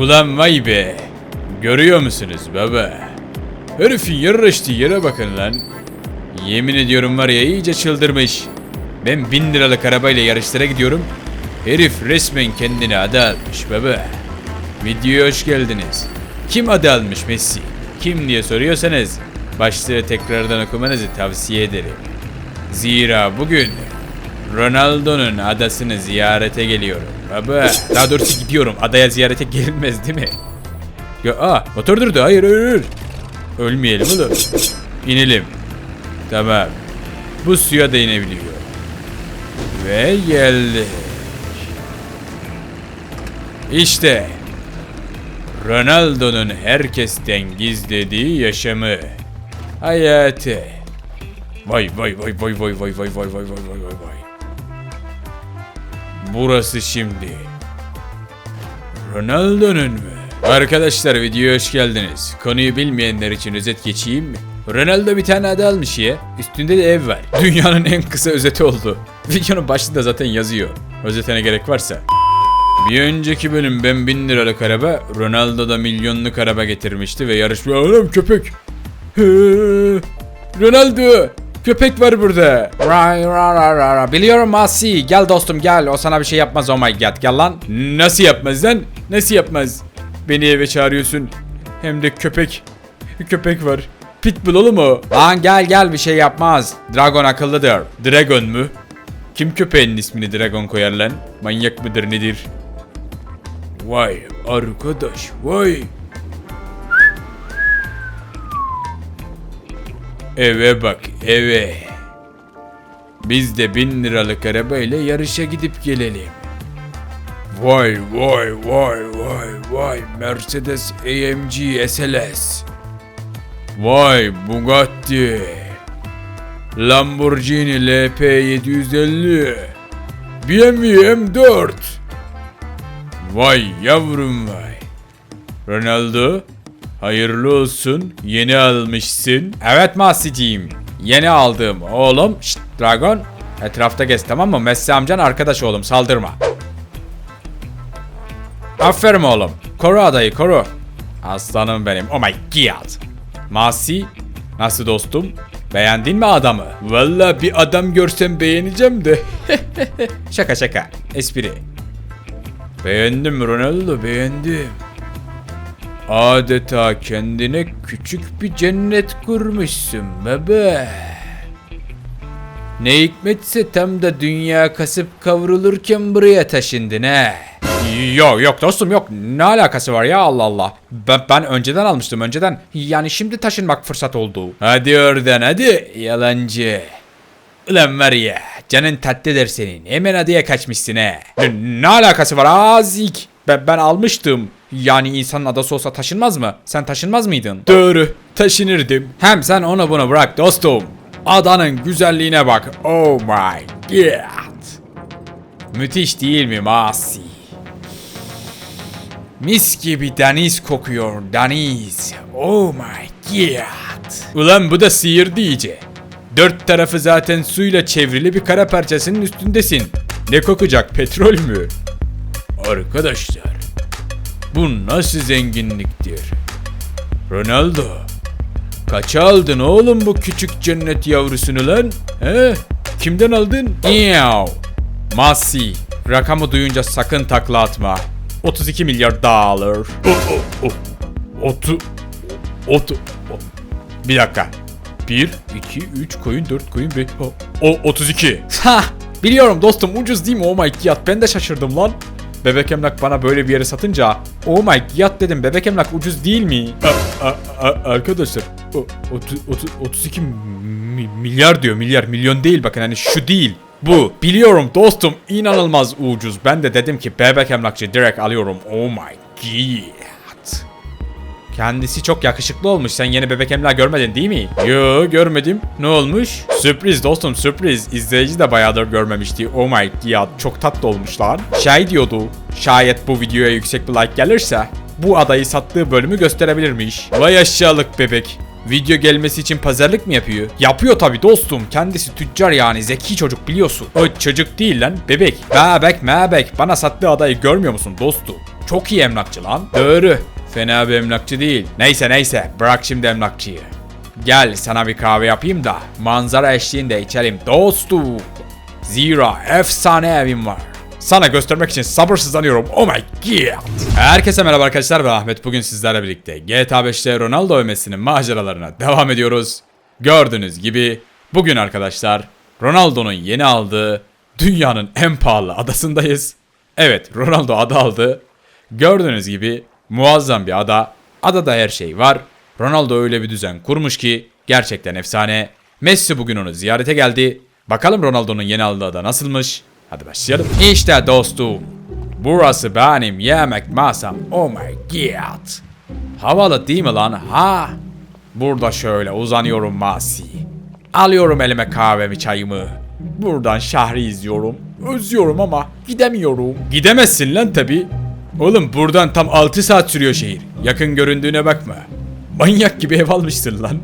Ulan vay be. Görüyor musunuz baba? Herifin yarıştığı yere bakın lan. Yemin ediyorum var ya iyice çıldırmış. Ben bin liralık arabayla yarışlara gidiyorum. Herif resmen kendine adı almış baba. Videoya hoş geldiniz. Kim adı almış Messi? Kim diye soruyorsanız başlığı tekrardan okumanızı tavsiye ederim. Zira bugün Ronaldo'nun adasını ziyarete geliyorum. Baba. Daha doğrusu gidiyorum. Adaya ziyarete gelinmez değil mi? Ya aa motor durdu. Hayır hayır. Ölmeyelim oğlum. İnelim. Tamam. Bu suya da inebiliyor. Ve geldi. İşte Ronaldo'nun herkesten gizlediği yaşamı. Hayatı. Vay vay vay vay vay vay vay vay vay vay vay vay. Burası şimdi. Ronaldo'nun mu? Arkadaşlar videoya hoş geldiniz. Konuyu bilmeyenler için özet geçeyim mi? Ronaldo bir tane adı almış ya. Üstünde de ev var. Dünyanın en kısa özeti oldu. Videonun başında zaten yazıyor. Özetine gerek varsa. Bir önceki bölüm ben 1000 liralık araba, Ronaldo da milyonluk araba getirmişti ve yarışma... Oğlum köpek! Ronaldo! Köpek var burada. Ray, ra, ra, ra, ra. Biliyorum Asi. Gel dostum gel. O sana bir şey yapmaz oh my god. Gel lan. Nasıl yapmaz lan? Nasıl yapmaz? Beni eve çağırıyorsun. Hem de köpek. Köpek var. Pitbull oğlum o. Lan gel gel bir şey yapmaz. Dragon akıllıdır. Dragon mu? Kim köpeğinin ismini Dragon koyar lan? Manyak mıdır nedir? Vay arkadaş vay. Eve bak eve. Biz de bin liralık arabayla yarışa gidip gelelim. Vay vay vay vay vay Mercedes AMG SLS. Vay Bugatti. Lamborghini LP750 BMW M4 Vay yavrum vay Ronaldo Hayırlı olsun yeni almışsın Evet Masi'ciğim. Yeni aldım oğlum. Şşt Dragon. Etrafta gez tamam mı? Messi amcan arkadaş oğlum saldırma. Aferin oğlum. Koru adayı koru. Aslanım benim. Oh my god. Masi. Nasıl dostum? Beğendin mi adamı? Valla bir adam görsem beğeneceğim de Şaka şaka. Espri. Beğendim Ronaldo beğendim Adeta kendine küçük bir cennet kurmuşsun bebe Ne hikmetse tam da dünya kasıp kavrulurken buraya taşındın he Yok yok dostum yok. Ne alakası var ya Allah Allah. Ben, ben önceden almıştım önceden. Yani şimdi taşınmak fırsat oldu. Hadi oradan hadi yalancı. Ulan var ya canın tatlıdır senin. Hemen adaya kaçmışsın he. Ne, ne alakası var azik? Ben, ben almıştım. Yani insanın adası olsa taşınmaz mı? Sen taşınmaz mıydın? Doğru taşınırdım. Hem sen onu bunu bırak dostum. Adanın güzelliğine bak. Oh my god. Müthiş değil mi Masi? Mis gibi deniz kokuyor deniz. Oh my god. Ulan bu da sıyırdı iyice. Dört tarafı zaten suyla çevrili bir kara parçasının üstündesin. Ne kokacak petrol mü? Arkadaşlar bu nasıl zenginliktir? Ronaldo kaça aldın oğlum bu küçük cennet yavrusunu lan? He? Kimden aldın? Ew. Masi. Rakamı duyunca sakın takla atma. 32 milyar dolar. O, o, o. Otu. Otu. o. Bir dakika. 1, 2, 3 koyun, 4 koyun, 5. O, o 32. Ha, biliyorum dostum ucuz değil mi? Oh my god ben de şaşırdım lan. Bebek emlak bana böyle bir yere satınca oh my god dedim bebek emlak ucuz değil mi? A, a, a, arkadaşlar o, otu, otu, 32 mi- milyar diyor milyar milyon değil bakın hani şu değil bu. Biliyorum dostum inanılmaz ucuz. Ben de dedim ki bebek emlakçı direkt alıyorum. Oh my god. Kendisi çok yakışıklı olmuş. Sen yeni bebek emlak görmedin değil mi? Yo görmedim. Ne olmuş? Sürpriz dostum sürpriz. İzleyici de bayağıdır görmemişti. Oh my god çok tatlı olmuş lan. Şey diyordu. Şayet bu videoya yüksek bir like gelirse bu adayı sattığı bölümü gösterebilirmiş. Vay aşağılık bebek. Video gelmesi için pazarlık mı yapıyor? Yapıyor tabi dostum. Kendisi tüccar yani zeki çocuk biliyorsun. O çocuk değil lan bebek. Mebek mebek bana sattığı adayı görmüyor musun dostum? Çok iyi emlakçı lan. Doğru. Fena bir emlakçı değil. Neyse neyse bırak şimdi emlakçıyı. Gel sana bir kahve yapayım da manzara eşliğinde içelim dostum. Zira efsane evim var. Sana göstermek için sabırsızlanıyorum. Oh my god. Herkese merhaba arkadaşlar ben Ahmet. Bugün sizlerle birlikte GTA 5'te Ronaldo övmesinin maceralarına devam ediyoruz. Gördüğünüz gibi bugün arkadaşlar Ronaldo'nun yeni aldığı dünyanın en pahalı adasındayız. Evet Ronaldo ada aldı. Gördüğünüz gibi muazzam bir ada. Adada her şey var. Ronaldo öyle bir düzen kurmuş ki gerçekten efsane. Messi bugün onu ziyarete geldi. Bakalım Ronaldo'nun yeni aldığı ada nasılmış? Hadi başlayalım. İşte dostum. Burası benim yemek masam. Oh my god. Havalı değil mi lan? Ha? Burada şöyle uzanıyorum masi. Alıyorum elime kahvemi çayımı. Buradan şehri izliyorum. Özlüyorum ama gidemiyorum. Gidemezsin lan tabi. Oğlum buradan tam 6 saat sürüyor şehir. Yakın göründüğüne bakma. Manyak gibi ev almışsın lan.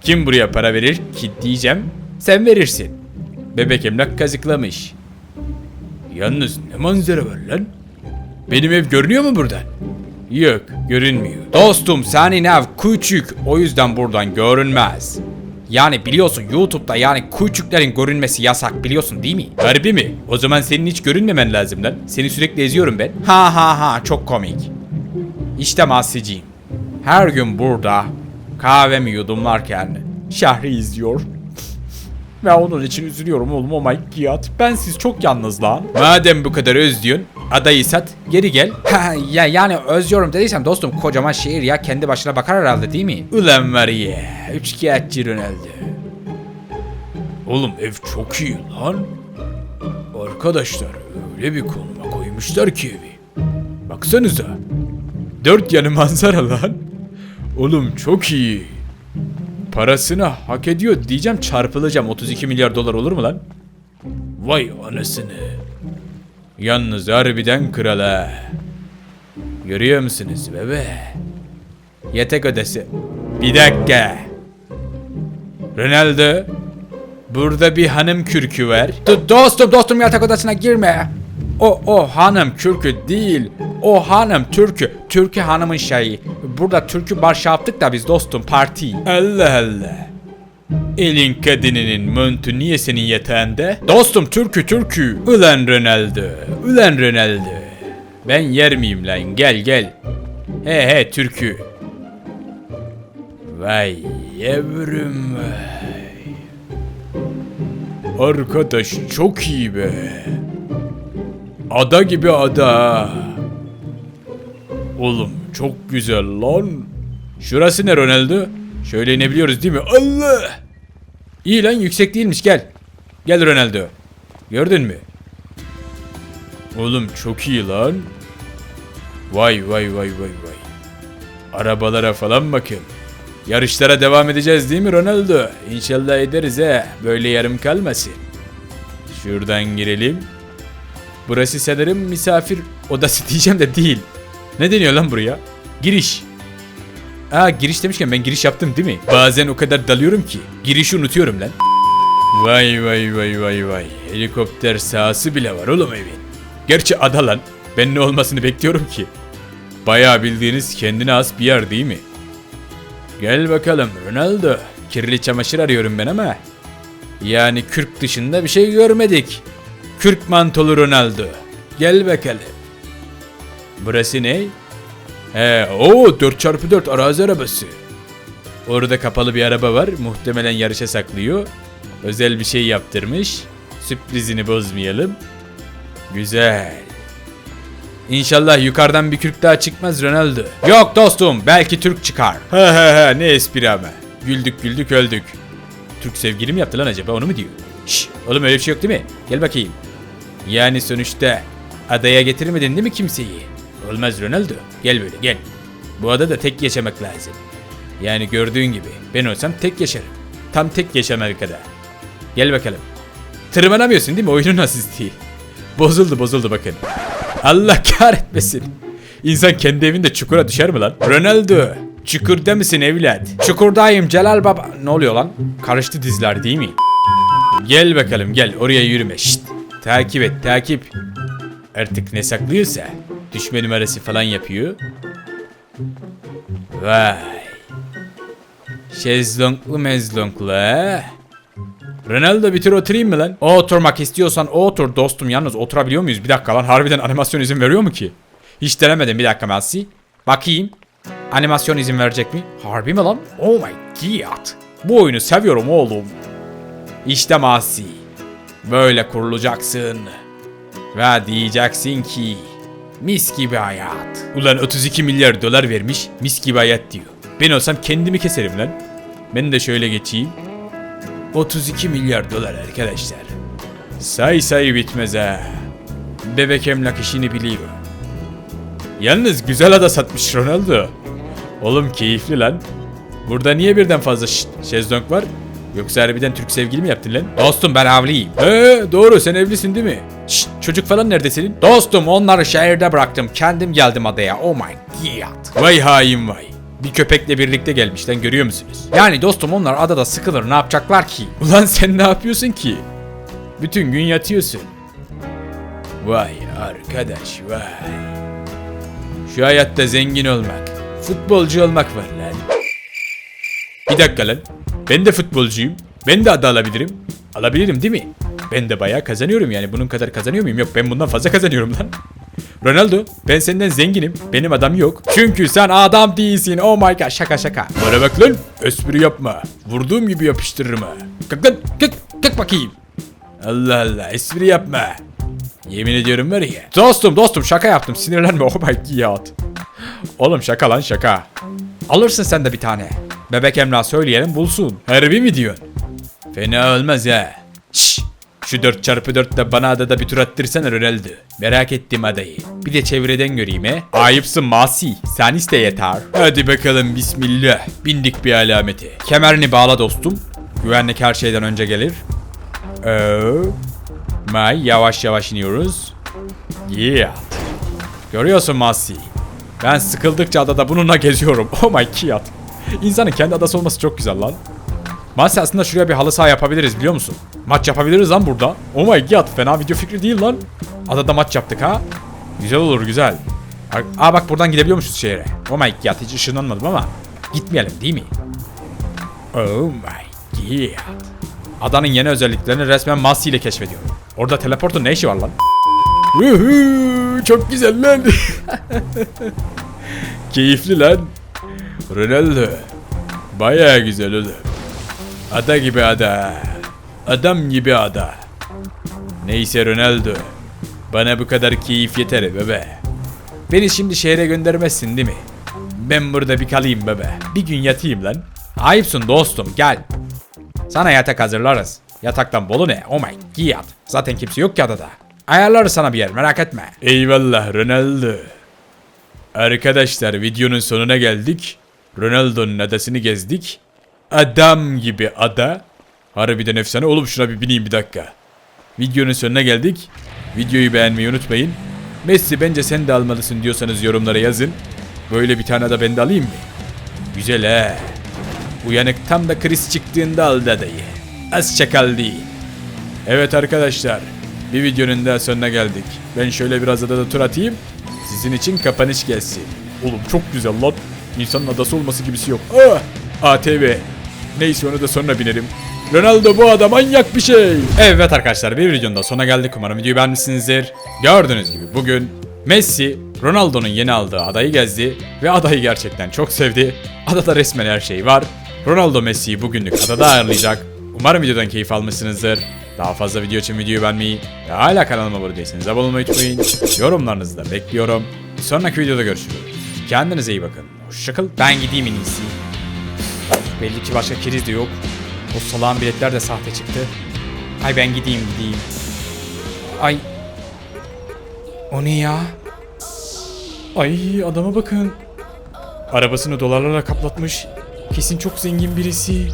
Kim buraya para verir ki diyeceğim. Sen verirsin. Bebek emlak kazıklamış. Yalnız ne manzara var lan? Benim ev görünüyor mu buradan? Yok, görünmüyor. Dostum senin ev küçük, o yüzden buradan görünmez. Yani biliyorsun YouTube'da yani küçüklerin görünmesi yasak biliyorsun değil mi? Harbi mi? O zaman senin hiç görünmemen lazım lan. Seni sürekli eziyorum ben. Ha ha ha çok komik. İşte Masiciğim. Her gün burada kahvemi yudumlarken şehri izliyor. Ve onun için üzülüyorum oğlum oh my god. Ben siz çok yalnız lan. Madem bu kadar özlüyorsun adayı sat geri gel. Ha, ya yani özlüyorum dediysem dostum kocaman şehir ya kendi başına bakar herhalde değil mi? Ulan var ya üçkağıtçı Ronaldo. Oğlum ev çok iyi lan. Arkadaşlar öyle bir konuma koymuşlar ki evi. Baksanıza. Dört yanı manzara lan. Oğlum çok iyi. Parasını hak ediyor diyeceğim çarpılacağım. 32 milyar dolar olur mu lan? Vay anasını. Yalnız harbiden kral ha. Görüyor musunuz bebe? Yatak odası. Bir dakika. Ronaldo. Burada bir hanım kürkü var. Do- dostum dostum yatak odasına girme. O o hanım kürkü değil. O hanım türkü. Türkü hanımın şeyi. Burada türkü bar şey yaptık da biz dostum parti. Allah Allah. Elin kadınının montu niye senin yatağında? Dostum türkü türkü. Ulan Ronaldo. Ulan Ronaldo. Ben yer miyim lan? Gel gel. He he türkü. Vay yavrum vay. Arkadaş çok iyi be. Ada gibi ada. Oğlum çok güzel lan. Şurası ne Ronaldo? Şöyle inebiliyoruz değil mi? Allah! İyi lan yüksek değilmiş gel. Gel Ronaldo. Gördün mü? Oğlum çok iyi lan. Vay vay vay vay vay. Arabalara falan bakın. Yarışlara devam edeceğiz değil mi Ronaldo? İnşallah ederiz he. Böyle yarım kalmasın. Şuradan girelim. Burası sanırım misafir odası diyeceğim de değil. Ne deniyor lan buraya? Giriş. Aa giriş demişken ben giriş yaptım değil mi? Bazen o kadar dalıyorum ki girişi unutuyorum lan. Vay vay vay vay vay. Helikopter sahası bile var oğlum evin. Gerçi ada lan. Ben ne olmasını bekliyorum ki. Bayağı bildiğiniz kendine has bir yer değil mi? Gel bakalım Ronaldo. Kirli çamaşır arıyorum ben ama. Yani kürk dışında bir şey görmedik. Kürk mantolu Ronaldo. Gel bakalım. Burası ne? He, o 4x4 arazi arabası. Orada kapalı bir araba var. Muhtemelen yarışa saklıyor. Özel bir şey yaptırmış. Sürprizini bozmayalım. Güzel. İnşallah yukarıdan bir kürk daha çıkmaz Ronaldo. Yok dostum belki Türk çıkar. He he he ne espri ama. Güldük güldük öldük. Türk sevgili mi yaptı lan acaba onu mu diyor? Şş oğlum öyle bir şey yok değil mi? Gel bakayım. Yani sonuçta adaya getirmedin değil mi kimseyi? Olmaz Ronaldo. Gel böyle gel. Bu adada tek yaşamak lazım. Yani gördüğün gibi ben olsam tek yaşarım. Tam tek yaşamak kadar. Gel bakalım. Tırmanamıyorsun değil mi? Oyunun asisti. Bozuldu bozuldu bakın. Allah kahretmesin. İnsan kendi evinde çukura düşer mi lan? Ronaldo. Çukurda mısın evlat? Çukurdayım Celal Baba. Ne oluyor lan? Karıştı dizler değil mi? Gel bakalım gel oraya yürüme. Şşt. Takip et takip. Artık ne saklıyorsa Düşme numarası falan yapıyor. Vay. Şezlonglu mezlonglu? Ronaldo bir tur oturayım mı lan? O oturmak istiyorsan otur dostum. Yalnız oturabiliyor muyuz? Bir dakika lan. Harbiden animasyon izin veriyor mu ki? Hiç denemedim. Bir dakika Messi. Bakayım. Animasyon izin verecek mi? Harbi mi lan? Oh my god. Bu oyunu seviyorum oğlum. İşte Messi. Böyle kurulacaksın. Ve diyeceksin ki mis gibi hayat. Ulan 32 milyar dolar vermiş mis gibi hayat diyor. Ben olsam kendimi keserim lan. Ben de şöyle geçeyim. 32 milyar dolar arkadaşlar. Say say bitmez ha. Bebek emlak işini biliyor. Yalnız güzel ada satmış Ronaldo. Oğlum keyifli lan. Burada niye birden fazla şezlong var? Yoksa harbiden Türk sevgili mi yaptın lan? Dostum ben evliyim. He doğru sen evlisin değil mi? Çocuk falan nerede senin? Dostum onları şehirde bıraktım. Kendim geldim adaya. Oh my god. Vay hain vay. Bir köpekle birlikte gelmiş görüyor musunuz? Yani dostum onlar adada sıkılır ne yapacaklar ki? Ulan sen ne yapıyorsun ki? Bütün gün yatıyorsun. Vay arkadaş vay. Şu hayatta zengin olmak, futbolcu olmak var lan. Bir dakika lan. Ben de futbolcuyum. Ben de ada alabilirim. Alabilirim değil mi? Ben de bayağı kazanıyorum yani. Bunun kadar kazanıyor muyum? Yok ben bundan fazla kazanıyorum lan. Ronaldo ben senden zenginim. Benim adam yok. Çünkü sen adam değilsin. Oh my god şaka şaka. Bana bak lan. Espri yapma. Vurduğum gibi yapıştırırım ha. Kalk lan kalk, kalk bakayım. Allah Allah espri yapma. Yemin ediyorum var ya. Dostum dostum şaka yaptım sinirlenme oh my god. Oğlum şaka lan şaka. Alırsın sen de bir tane. Bebek Emrah söyleyelim bulsun. Harbi mi diyorsun? Fena olmaz ha. Şşş. Şu 4x4 de bana adada bir tur attırsana Ronaldo. Merak ettim adayı. Bir de çevreden göreyim he. Ayıpsın Masi. Sen iste yeter. Hadi bakalım bismillah. Bindik bir alamete. Kemerini bağla dostum. Güvenlik her şeyden önce gelir. Oo. May yavaş yavaş iniyoruz. Yeah. Görüyorsun Masi. Ben sıkıldıkça adada bununla geziyorum. Oh my god. İnsanın kendi adası olması çok güzel lan. Masi aslında şuraya bir halı saha yapabiliriz biliyor musun? Maç yapabiliriz lan burada. Oh my god fena video fikri değil lan. Adada maç yaptık ha. Güzel olur güzel. Aa bak buradan gidebiliyormuşuz şehre. Oh my god hiç ışınlanmadım ama. Gitmeyelim değil mi? Oh my god. Adanın yeni özelliklerini resmen Masi ile keşfediyorum. Orada teleportun ne işi var lan? Çok güzel lan. Keyifli lan. Ronaldo. Baya güzel oğlum. Ada gibi ada. Adam gibi ada. Neyse Ronaldo. Bana bu kadar keyif yeter bebe. Beni şimdi şehre göndermezsin değil mi? Ben burada bir kalayım bebe. Bir gün yatayım lan. Ayıpsın dostum gel. Sana yatak hazırlarız. Yataktan bolu ne? Oh my god. Zaten kimse yok ki adada. Ayarlarız sana bir yer merak etme. Eyvallah Ronaldo. Arkadaşlar videonun sonuna geldik. Ronaldo'nun adasını gezdik. Adam gibi ada. Harbiden efsane. Oğlum şuna bir bineyim bir dakika. Videonun sonuna geldik. Videoyu beğenmeyi unutmayın. Messi bence sen de almalısın diyorsanız yorumlara yazın. Böyle bir tane de ben de alayım mı? Güzel he. Uyanık tam da kriz çıktığında aldı adayı. Az çakal değil. Evet arkadaşlar. Bir videonun daha sonuna geldik. Ben şöyle biraz adada tur atayım. Sizin için kapanış gelsin. Oğlum çok güzel lan. İnsanın adası olması gibisi yok. Ah! ATV. Neyse onu da sonra binerim. Ronaldo bu adam manyak bir şey. Evet arkadaşlar bir videonun da sonuna geldik. Umarım videoyu beğenmişsinizdir. Gördüğünüz gibi bugün Messi Ronaldo'nun yeni aldığı adayı gezdi ve adayı gerçekten çok sevdi. Adada resmen her şey var. Ronaldo Messi'yi bugünlük adada ağırlayacak. Umarım videodan keyif almışsınızdır. Daha fazla video için videoyu beğenmeyi ve hala kanalıma abone değilseniz abone olmayı unutmayın. Yorumlarınızı da bekliyorum. Bir sonraki videoda görüşürüz. Kendinize iyi bakın. Hoşçakal. Ben gideyim en iyisi. Belli ki başka keriz de yok. O salağın biletler de sahte çıktı. Ay ben gideyim gideyim. Ay. O ne ya? Ay adama bakın. Arabasını dolarlarla kaplatmış. Kesin çok zengin birisi.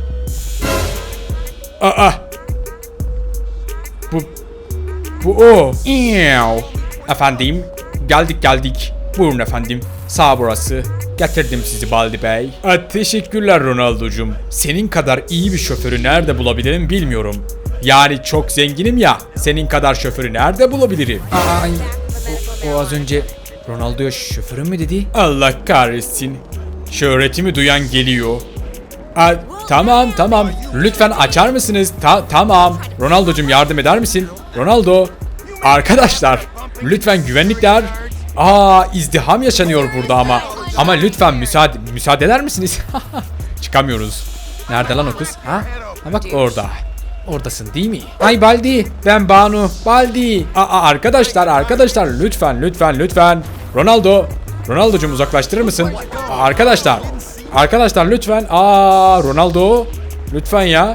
Aa. Bu bu o. Efendim, geldik geldik. Buyurun efendim. Sağ burası. Getirdim sizi Baldi Bey. Aa, teşekkürler Ronaldo'cum. Senin kadar iyi bir şoförü nerede bulabilirim bilmiyorum. Yani çok zenginim ya. Senin kadar şoförü nerede bulabilirim? Ay, o, o az önce Ronaldo'ya şoförüm mü dedi? Allah kahretsin. Şöhretimi duyan geliyor. Aa, tamam tamam. Lütfen açar mısınız? Ta- tamam. Ronaldo'cum yardım eder misin? Ronaldo. Arkadaşlar. Lütfen güvenlikler. Aa izdiham yaşanıyor burada ama. Ama lütfen müsaade, müsaade eder misiniz? Çıkamıyoruz. Nerede lan o kız? Ha? ha bak orada. Oradasın değil mi? Ay Baldi, ben Banu. Baldi. Aa, arkadaşlar, arkadaşlar lütfen, lütfen, lütfen. Ronaldo, Ronaldo'cum uzaklaştırır mısın? Aa, arkadaşlar, arkadaşlar lütfen. Aa, Ronaldo, lütfen ya.